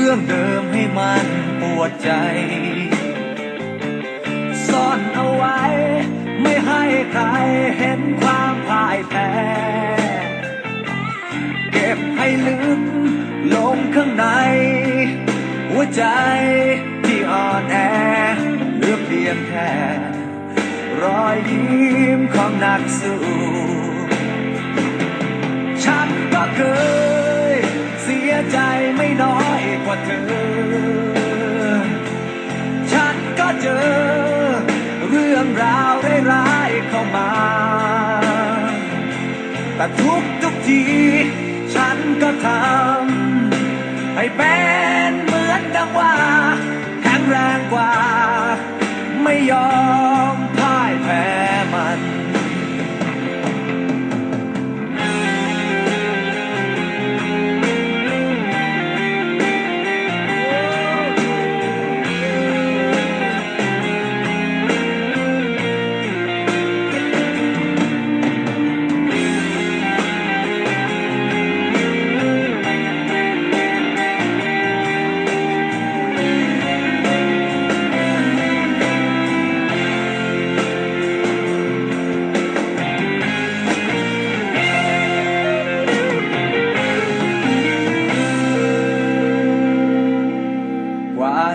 รื่องเดิมให้มันปวดใจ ซ่อนเอาไว้ ไม่ให้ใครเห็นความพ่ายแพ้ เก็บให้ลึกลงข้างใน หัวใจที่อ่อนแอเหลือเพียงแค่รอยยิ้มของนักสู้ ว่าเธอ ฉันก็เจอ เรื่องราวร้ายๆเข้ามา แต่ทุกทุกที ฉันก็ทำให้แป็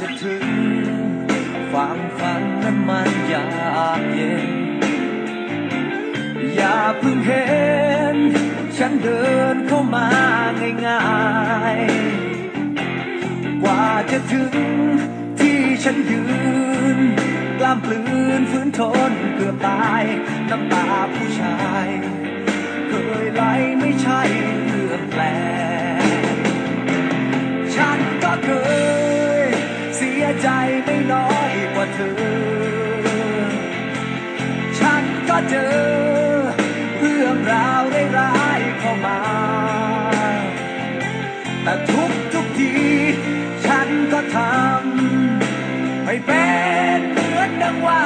จะถึงความฝันนั้นมันยากเย็น อย่าเพิ่งเห็น ฉันเดินเข้ามาง่ายๆ กว่าจะถึงที่ฉันยืน กล้ามปลืนฝืนทนเกือบตาย น้ำตาผู้ชาย เคยไหลไม่ใช่เรื่อง ไม่น้อยกว่าเธอ ฉันก็เจอเรื่องราวร้ายๆเข้ามา แต่ทุกทุกที ฉันก็ทำให้เป็นเหมือนดังว่า